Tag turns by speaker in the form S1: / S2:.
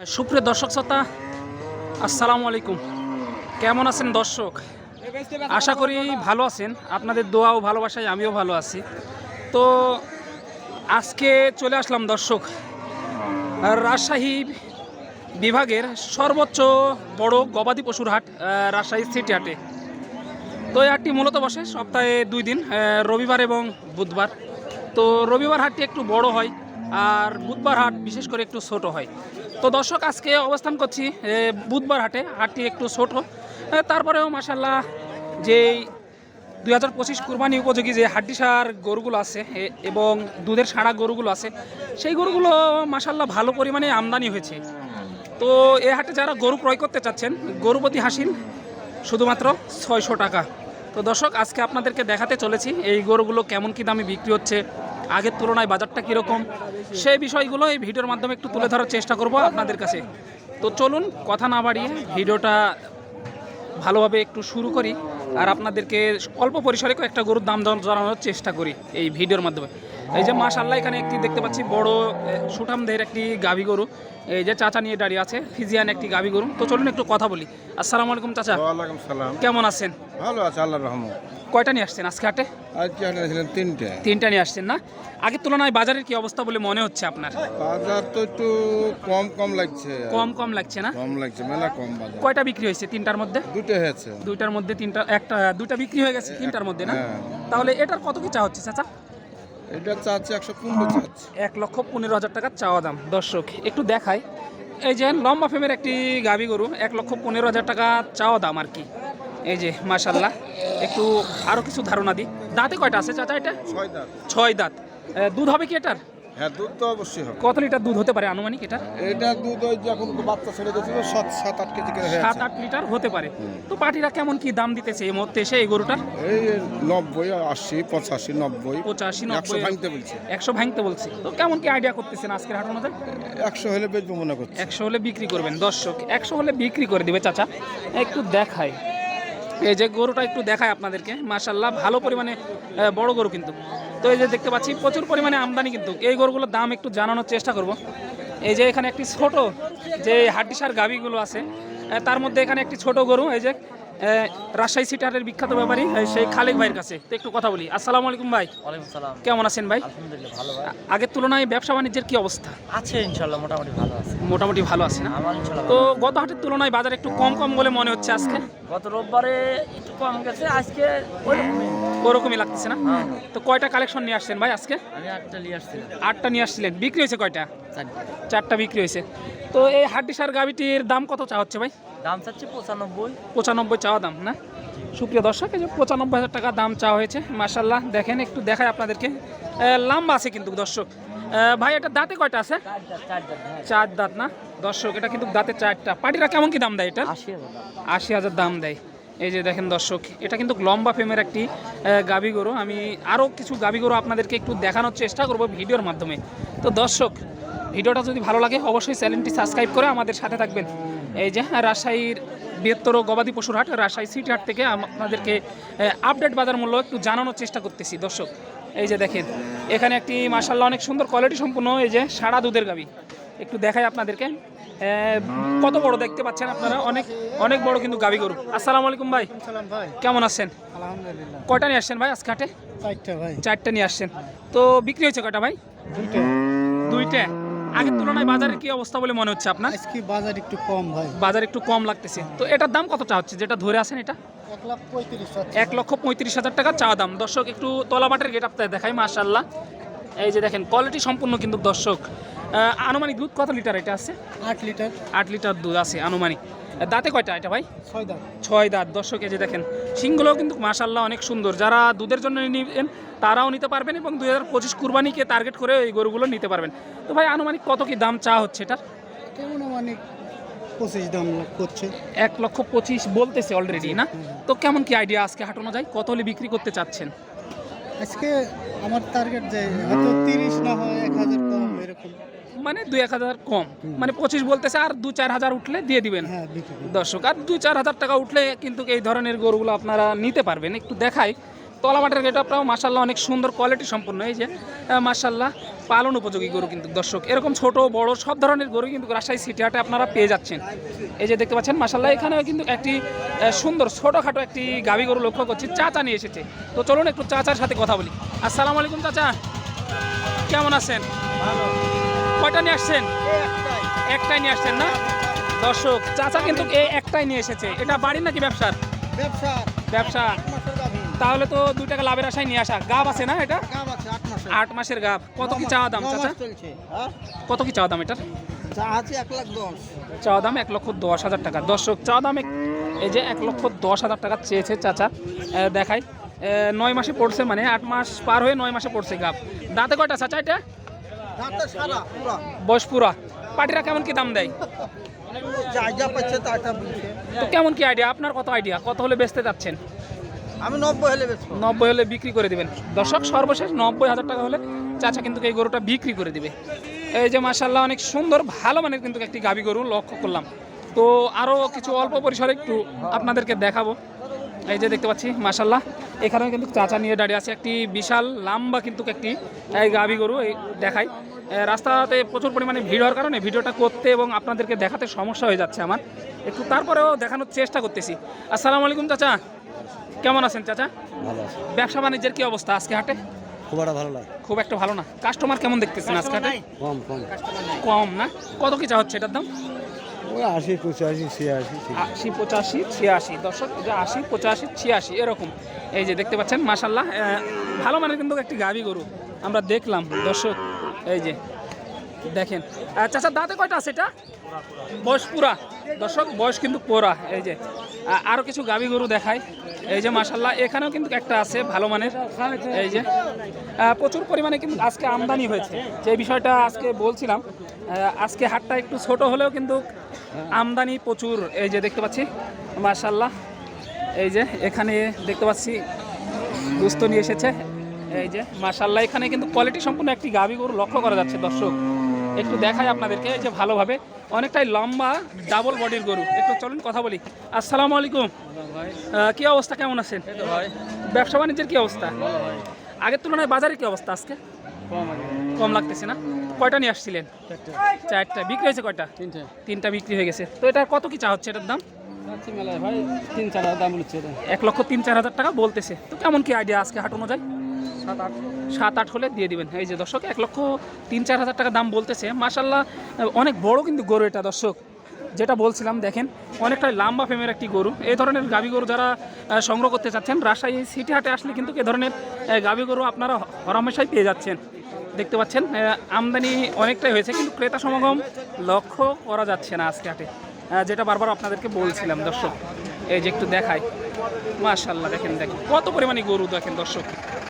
S1: সুপ্রিয় দর্শক শ্রোতা, আসসালামু আলাইকুম। কেমন আছেন দর্শক? আশা করি ভালো আছেন। আপনাদের দোয়া ও ভালোবাসায় আমিও ভালো আছি। তো আজকে চলে আসলাম দর্শক, রাজশাহী বিভাগের সর্বোচ্চ বড় গবাদি পশুর হাট রাজশাহী সিটি হাটে। তো এই হাটটি মূলত বসে সপ্তাহে দুই দিন রবিবার এবং বুধবার। তো রবিবার হাটটি একটু বড় হয়, আর বুধবার হাট বিশেষ করে একটু ছোট হয়। তো দর্শক, আজকে অবস্থান করছি বুধবার হাটে। হাটটি একটু ছোট। তারপরেও মাসাল্লাহ যেই দুই হাজার পঁচিশ কুরবানি উপযোগী যে হাড্ডিসার গরুগুলো আছে এবং দুধের সাড়া গরুগুলো আছে, সেই গরুগুলো মাসাল্লাহ ভালো পরিমাণে আমদানি হয়েছে। তো এ হাটে যারা গরু ক্রয় করতে চাচ্ছেন, গরুপতি হাসিল শুধুমাত্র ছয়শো টাকা। তো দর্শক, আজকে আপনাদেরকে দেখাতে চলেছি এই গরুগুলো কেমন কী দামে বিক্রি হচ্ছে আগের তুলনায় বাজারটা কীরকম? সেই বিষয়গুলো এই ভিডিওর মাধ্যমে একটু তুলে ধরার চেষ্টা করব আপনাদের কাছে। তো চলুন, কথা না বাড়িয়ে ভিডিওটা ভালোভাবে একটু শুরু করি আর আপনাদেরকে অল্প পরিসরে কয়েকটা গরুর দাম জানানোর চেষ্টা করি এই ভিডিওর মাধ্যমে। এই যে মাশাল্লাহ এখানে একটি দেখতে পাচ্ছি বড় সুঠামদের একটি গাভী গরু। এই যে চাচা নিয়ে দাঁড়িয়ে আছে ফিজিয়ান একটি গাভী গরু। তো চলুন একটু কথা বলি। আসসালামু আলাইকুম চাচা।
S2: ওয়ালাইকুম সালাম।
S1: কেমন আছেন?
S2: ভালো আছে আল্লাহর রহমত।
S1: কয়টা নিয়ে আসছেন আজকে হাটে?
S2: আজকে হাঁটিয়েছিলেন তিনটে।
S1: তিনটা নিয়ে আসছেন না? আগের তুলনায় বাজারের কি অবস্থা বলে মনে হচ্ছে আপনার?
S2: বাজার তো একটু কম কম লাগছে।
S1: কম কম লাগছে না?
S2: কম লাগছে মেলা কম বাজার।
S1: কয়টা বিক্রি হয়েছে তিনটার মধ্যে?
S2: দুটো হয়েছে।
S1: দুইটার মধ্যে তিনটা একটা দুইটা বিক্রি হয়ে গেছে তিনটার মধ্যে না?
S2: হ্যাঁ।
S1: তাহলে এটার কত কি চা হচ্ছে চাচা?
S2: এটা চাচ্ছে একশো পনেরো চাচ্ছে।
S1: এক লক্ষ পনেরো হাজার টাকার চাওয়া দাম। দর্শক একটু দেখাই। এই যে লম্বা ফেমের একটি গাভী গরু এক লক্ষ পনেরো হাজার টাকা চাওয়া দাম আর কি। এই যে মাশাল্লাহ একটু আরও কিছু ধারণা দিই। দাঁতে কয়টা আছে চাচা এটা?
S2: ছয় দাঁত।
S1: ছয় দাঁত। দুধ হবে কি এটার?
S2: হ্যাঁ দুধ তো অবশ্যই হবে।
S1: কত লিটার দুধ হতে পারে আনুমানিক এটার
S2: এটা দুধ ওই যে এখন বাচ্চা ছেড়ে দিয়েছিল সাত সাত আট কেজি করে
S1: সাত আট লিটার হতে পারে। তো পার্টিরা কেমন কি দাম দিতেছে এই মুহূর্তে এসে এই গরুটার?
S2: এই নব্বই আশি পঁচাশি নব্বই
S1: পঁচাশি
S2: একশো
S1: নব্বই
S2: ভাঙতে বলছে।
S1: একশো ভাঙতে বলছি। তো কেমন কি আইডিয়া করতেছেন আজকের হাটের মধ্যে?
S2: একশো হলে বেচবো মনে করছে।
S1: একশো হলে বিক্রি করবেন। দর্শক একশো হলে বিক্রি করে দিবে চাচা। একটু দেখাই। এই যে গরুটা একটু দেখায় আপনাদেরকে। মাশাল্লাহ ভালো পরিমাণে বড় গরু কিন্তু। তো এই যে দেখতে পাচ্ছি, প্রচুর পরিমাণে আমদানি কিন্তু। এই গরুগুলোর দাম একটু জানানোর চেষ্টা করব। এই যে এখানে একটি ছোট যে হাড্ডিসার গাভিগুলো আছে তার মধ্যে এখানে একটি ছোট গরু, এই যে রাজশাহী সিটারের বিখ্যাত ব্যাপারী সেই খালেক ভাইয়ের কাছে। তো একটু কথা বলি। আসসালামু আলাইকুম ভাই।
S3: ওয়ালাইকুম সালাম।
S1: কেমন আছেন ভাই?
S3: আলহামদুলিল্লাহ ভালো ভাই।
S1: আগের তুলনায় ব্যবসা বাণিজ্যের কি অবস্থা?
S3: আছে ইনশাল্লাহ মোটামুটি ভালো আছে।
S1: মোটামুটি ভালো আছে না? তো। গত হাটের তুলনায় বাজার একটু কম কম বলে মনে হচ্ছে আজকে?
S3: গত রোববারে একটু কম গেছে আজকে
S1: ওরকমই লাগতেছে না?
S3: হ্যাঁ।
S1: তো কয়টা কালেকশন নিয়ে আসছেন ভাই আজকে?
S3: আমি একটা নিয়ে আসছিলাম
S1: আটটা নিয়ে আসছিলেন। বিক্রি হয়েছে কয়টা?
S3: চারটা
S1: বিক্রি হয়েছে। তো এই হাড্ডিসার গাভিটির দাম কত চা হচ্ছে ভাই?
S3: দাম চাচ্ছি পঁচানব্বই।
S1: পঁচানব্বই চাওয়া দাম না? সুপ্রিয় দর্শক এই যে পঁচানব্বই হাজার টাকা দাম চাওয়া হয়েছে মার্শাল্লাহ দেখেন একটু দেখায় আপনাদেরকে। লম্বা আছে কিন্তু দর্শক। ভাই এটা দাঁতে কয়টা আছে?
S3: হ্যাঁ।
S1: চার দাঁত না? দর্শক এটা কিন্তু দাঁতে চারটা। পাটিরা কেমন কি দাম দেয় এটা
S3: আশি হাজার দাম।
S1: দেয়। এই যে দেখেন দর্শক এটা কিন্তু লম্বা ফেমের একটি গাভী গরু। আমি আরও কিছু গাভী গরু আপনাদেরকে একটু দেখানোর চেষ্টা করব ভিডিওর মাধ্যমে। তো দর্শক ভিডিওটা যদি ভালো লাগে অবশ্যই চ্যানেলটি সাবস্ক্রাইব করে আমাদের সাথে থাকবেন। এই যে রাজশাহীর বৃহত্তর গবাদি পশুর হাট রাজশাহী সিটি হাট থেকে আপনাদেরকে আপডেট বাজার মূল্য একটু জানানোর চেষ্টা করতেছি। দর্শক এই যে দেখেন এখানে একটি মাসাল্লাহ অনেক সুন্দর কোয়ালিটি সম্পূর্ণ এই যে সারা দুধের গাভী একটু দেখাই আপনাদেরকে। কত বড় দেখতে পাচ্ছেন আপনারা? অনেক অনেক বড় কিন্তু গাভী গরু। আসসালামু আলাইকুম ভাই।
S4: ভাই।
S1: কেমন আছেন?
S4: আলহামদুলিল্লাহ।
S1: কয়টা নিয়ে আসছেন ভাই আজকে হাটে
S4: চারটা ভাই।
S1: চারটে নিয়ে আসছেন। তো বিক্রি হয়েছে কয়টা ভাই?
S4: দুইটা।
S1: দুইটা। আগের তুলনায় বাজারের কি অবস্থা বলে মনে হচ্ছে আপনার?
S4: আজকে বাজার একটু কম ভাই।
S1: বাজার একটু কম লাগতেছে। তো এটার দাম কতটা হচ্ছে? যেটা ধরে আছেন এটা?
S4: এক
S1: লক্ষ পঁয়ত্রিশ হাজার টাকা চা দাম। দর্শক একটু তলাবাটের গেট আপনাদের দেখাই মাশাল্লাহ এই যে দেখেন কোয়ালিটি সম্পূর্ণ কিন্তু দর্শক। আনুমানিক দুধ কত লিটার এটা আছে?
S4: আট লিটার।
S1: আট লিটার দুধ আছে আনুমানিক। দাঁতে কয়টা এটা ভাই?
S4: ছয় দাম
S1: ছয় দাঁত। দর্শক কেজি দেখেন সিংগুলোও কিন্তু মাশাল্লাহ অনেক সুন্দর। যারা দুধের জন্য নেবেন তারাও নিতে পারবেন এবং দুই হাজার পঁচিশ কুরবানিকে টার্গেট করে এই গরুগুলো নিতে পারবেন। তো ভাই আনুমানিক কত কি দাম চা হচ্ছে এটার?
S4: কেমন মানে পঁচিশ দাম করছে।
S1: এক লক্ষ পঁচিশ বলতেছে অলরেডি না? তো কেমন কি আইডিয়া আজকে হাঁটানো যায় কত হলে বিক্রি করতে চাচ্ছেন?
S4: আজকে আমার টার্গেট যে হয়তো তিরিশ না হয় এক হাজার কম এরকম।
S1: মানে দুই এক হাজার কম। মানে পঁচিশ বলতেছে আর দু চার হাজার উঠলে দিয়ে দিবেন।
S4: হ্যাঁ বিক্রি করব।
S1: দর্শক আর দু চার হাজার টাকা উঠলে কিন্তু এই ধরনের গরুগুলো আপনারা নিতে পারবেন। একটু দেখাই তলামাটের গেট আপটাও মাসাল্লাহ অনেক সুন্দর কোয়ালিটি সম্পন্ন। এই যে মাসাল্লাহ পালন উপযোগী গরু কিন্তু দর্শক। এরকম ছোট বড় সব ধরনের গরু কিন্তু রাজশাহী সিটি হাটে আপনারা পেয়ে যাচ্ছেন। এই যে দেখতে পাচ্ছেন মাসাল্লাহ এখানেও কিন্তু একটি সুন্দর ছোটোখাটো একটি গাভী গরু লক্ষ্য করছি। চাচা নিয়ে এসেছে। তো চলুন একটু চাচার সাথে কথা বলি। আসসালামু আলাইকুম চাচা। কেমন আছেন? কয়টা নিয়ে আসছেন? একটাই নিয়ে আসছেন না? দর্শক চাচা কিন্তু এই একটাই নিয়ে এসেছে। এটা বাড়ির নাকি ব্যবসার?
S2: ব্যবসা।
S1: তাহলে তো দুই টাকা লাভের আশায় নিয়ে আসা। গাব আছে না এটা?
S2: আট মাসের।
S1: গাব কত কি চাওয়া দাম চাচা? কত কি চাওয়া দাম এটার? চাওয়া দাম এক লক্ষ দশ হাজার টাকা। দর্শক চাওয়া দাম এই যে এক লক্ষ দশ হাজার টাকা চেয়েছে চাচা এ, দেখাই। নয় মাসে পড়ছে মানে আট মাস পার হয়ে নয় মাসে পড়ছে গাব দাঁতে কয়টা চাচা এটা? বয়স পুরা। পাটিরা কেমন কি দাম দেয়? তো কেমন কি আইডিয়া আপনার কত আইডিয়া কত হলে বেচতে যাচ্ছেন
S2: আমি নব্বই হলে
S1: নব্বই হলে বিক্রি করে দিবেন। দর্শক সর্বশেষ নব্বই হাজার টাকা হলে চাচা কিন্তু এই গরুটা বিক্রি করে দিবে। এই যে মাসাল্লাহ অনেক সুন্দর ভালো মানের কিন্তু একটি গাবি গরু লক্ষ্য করলাম। তো আরও কিছু অল্প পরিসরে একটু আপনাদেরকে দেখাবো। এই যে দেখতে পাচ্ছি মাসাল্লাহ এখানেও কিন্তু চাচা নিয়ে দাঁড়িয়ে আছে একটি বিশাল লম্বা কিন্তু একটি এই গাবি গরু এই দেখাই। এ, রাস্তাতে প্রচুর পরিমাণে ভিড় হওয়ার কারণে ভিডিওটা করতে এবং আপনাদেরকে দেখাতে সমস্যা হয়ে যাচ্ছে আমার। একটু তারপরেও দেখানোর চেষ্টা করতেছি। আসসালামু আলাইকুম চাচা। কেমন আছেন চাচা?
S2: ভালো
S1: ব্যবসা বাণিজ্যের কি অবস্থা আজকে হাটে?
S2: খুব একটা ভালো লাগে
S1: খুব একটা ভালো না। কাস্টমার কেমন দেখতেছেন আজকে হাটে?
S2: কম কম।
S1: কম না? কত কি চা হচ্ছে এটার দাম?
S2: আশি, পঁচাশি, ছিয়াশি
S1: আশি, পঁচাশি, ছিয়াশি। দর্শক যে আশি, পঁচাশি, ছিয়াশি, এরকম। এই যে দেখতে পাচ্ছেন মাসাল্লাহ ভালো মানের কিন্তু একটি গাভি গরু আমরা দেখলাম। দর্শক, এই যে, দেখেন। চাচা, দাঁতে কয়টা আছে এটা? বয়স পুরা। দর্শক, বয়স কিন্তু পোরা। এই যে, আ- আরও কিছু গাভি গরু দেখায় এই যে মাসাল্লাহ এখানেও কিন্তু একটা আছে, ভালো মানের। এই যে প্রচুর পরিমাণে কিন্তু আজকে আমদানি হয়েছে। যে বিষয়টা আজকে বলছিলাম আজকে হাটটা একটু ছোট হলেও কিন্তু আমদানি প্রচুর। এই যে দেখতে পাচ্ছি মাসাল্লাহ এই যে এখানে দেখতে পাচ্ছি দুস্থ নিয়ে এসেছে। এই যে মাসাল্লাহ এখানে কিন্তু কোয়ালিটি সম্পূর্ণ একটি গাভি গরু লক্ষ্য করা যাচ্ছে দর্শক। একটু দেখাই আপনাদেরকে এই যে ভালোভাবে। অনেকটাই লম্বা ডাবল বডির গরু। একটু চলুন কথা বলি। আসসালামু আলাইকুম। কি অবস্থা কেমন আছেন? ব্যবসা বাণিজ্যের কি অবস্থা? আগের তুলনায় বাজারে কি অবস্থা আজকে? কম লাগতেছে না। কয়টা নিয়ে আসছিলেন? চারটা। বিক্রি হয়েছে কয়টা?
S3: তিনটে।
S1: তিনটা বিক্রি হয়ে গেছে। তো এটা কত কি চা হচ্ছে এটার দাম?
S3: ভাই তিন চার হাজার দাম বলছে
S1: এক লক্ষ তিন চার হাজার টাকা বলতেছে। তো কেমন কি আইডিয়া আজকে হাট অনুযায়ী?
S3: সাত আট।
S1: সাত আট হলে দিয়ে দিবেন। এই যে দর্শক এক লক্ষ তিন চার হাজার টাকা দাম বলতেছে। মাসাল্লাহ অনেক বড় কিন্তু গরু এটা দর্শক। যেটা বলছিলাম দেখেন অনেকটাই লম্বা ফেমের একটি গরু। এই ধরনের গাভী গরু যারা সংগ্রহ করতে চাচ্ছেন রাজশাহী সিটি হাটে আসলে কিন্তু এ ধরনের গাভী গরু আপনারা হরামেশাই পেয়ে যাচ্ছেন। দেখতে পাচ্ছেন আমদানি অনেকটাই হয়েছে, কিন্তু ক্রেতা সমাগম লক্ষ্য করা যাচ্ছে না আজকে হাটে। যেটা বারবার আপনাদেরকে বলছিলাম, দর্শক। এই যে একটু দেখায় মাশাল্লাহ দেখেন দেখেন। কত পরিমাণে গরু দেখেন, দর্শক।